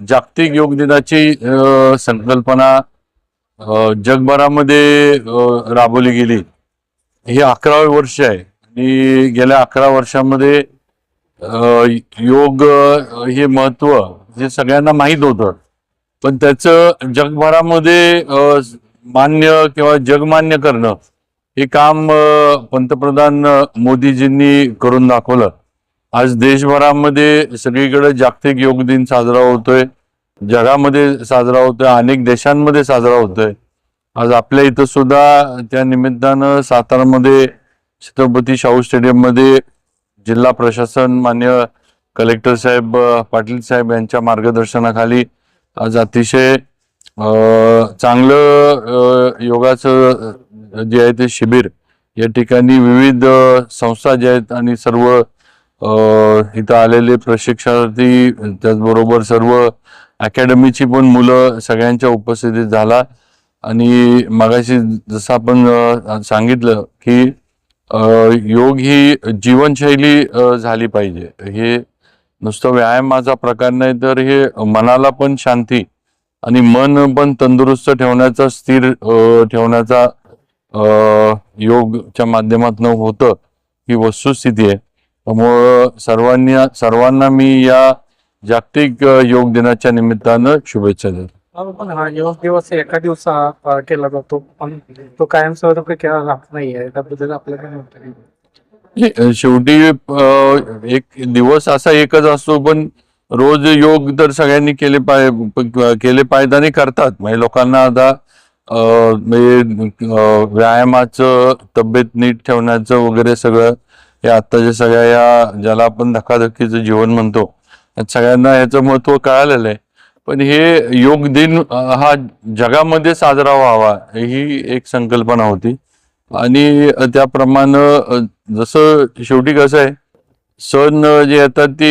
जागतिक योग दिनाची संकल्पना जगभरामध्ये राबवली गेली. हे अकरावे वर्ष आहे. आणि गेल्या अकरा वर्षामध्ये योग हे महत्त्व हे सगळ्यांना माहीत होतं. पण त्याचं जगभरामध्ये मान्य किंवा जगमान्य करणं हे काम पंतप्रधान मोदीजींनी करून दाखवलं. आज देशभरामध्ये सगळीकडे जागतिक योग दिन साजरा होतोय. जगामध्ये साजरा होतोय अनेक देशांमध्ये साजरा होतोय. आज आपल्या इथं सुद्धा त्या निमित्तानं सातारामध्ये छत्रपती शाहू स्टेडियममध्ये जिल्हा प्रशासन मान्य कलेक्टर साहेब पाटील साहेब यांच्या मार्गदर्शनाखाली आज अतिशय चांगलं योगाचं जे आहे ते शिबिर या ठिकाणी विविध संस्था ज्या आहेत आणि सर्व इथं आलेले प्रशिक्षणार्थी त्याचबरोबर सर्व अकॅडमीची पण मुलं सगळ्यांच्या उपस्थितीत झाला. आणि मगाशी जसं आपण सांगितलं की योग ही जीवनशैली झाली पाहिजे. हे नुसतं व्यायामाचा प्रकार नाही तर हे मनाला पण शांती आणि मन पण तंदुरुस्त ठेवण्याचा स्थिर ठेवण्याचा योगच्या माध्यमातून होतं ही वस्तुस्थिती आहे. त्यामुळं सर्वांनी सर्वांना मी या जागतिक योग दिनाच्या निमित्तानं शुभेच्छा देतो. पण हा योग दिवस एका दिवसा केला जातो पण तो कायमस्वरूपी केला जात नाहीये. त्याबद्दल आपल्याला शेवटी एक दिवस असा एकच असतो पण रोज योग तर सगळ्यांनी केले पाय केले पाहिजे आणि करतात. म्हणजे लोकांना आता म्हणजे व्यायामाचं तब्येत नीट ठेवण्याचं वगैरे सगळं या आत्ताच्या सगळ्या या ज्याला आपण धकाधकीचं जीवन म्हणतो सगळ्यांना ह्याचं महत्त्व कळालेलं आहे. पण हे योग दिन हा जगामध्ये साजरा व्हावा ही एक संकल्पना होती. आणि त्याप्रमाणे जसं शेवटी कसं आहे सण जे येतात ते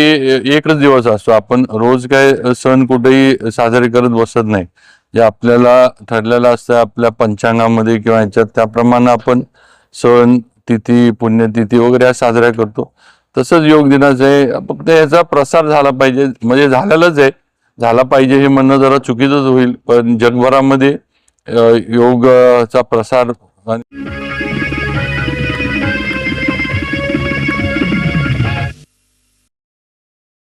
एकच दिवस असतो. आपण रोज काय सण कुठेही साजरे करत बसत नाही. जे आपल्याला ठरलेलं असतं आपल्या पंचांगामध्ये किंवा ह्याच्यात त्याप्रमाणे आपण सण तिथी पुण्यतिथी वगैरे साजऱ्या करतो. तसंच योग दिनाचं आहे फक्त याचा प्रसार झाला पाहिजे म्हणजे झालेलाच आहे. झाला पाहिजे हे म्हणणं जरा चुकीचंच होईल पण जगभरामध्ये योगचा योगाचा प्रसार आणि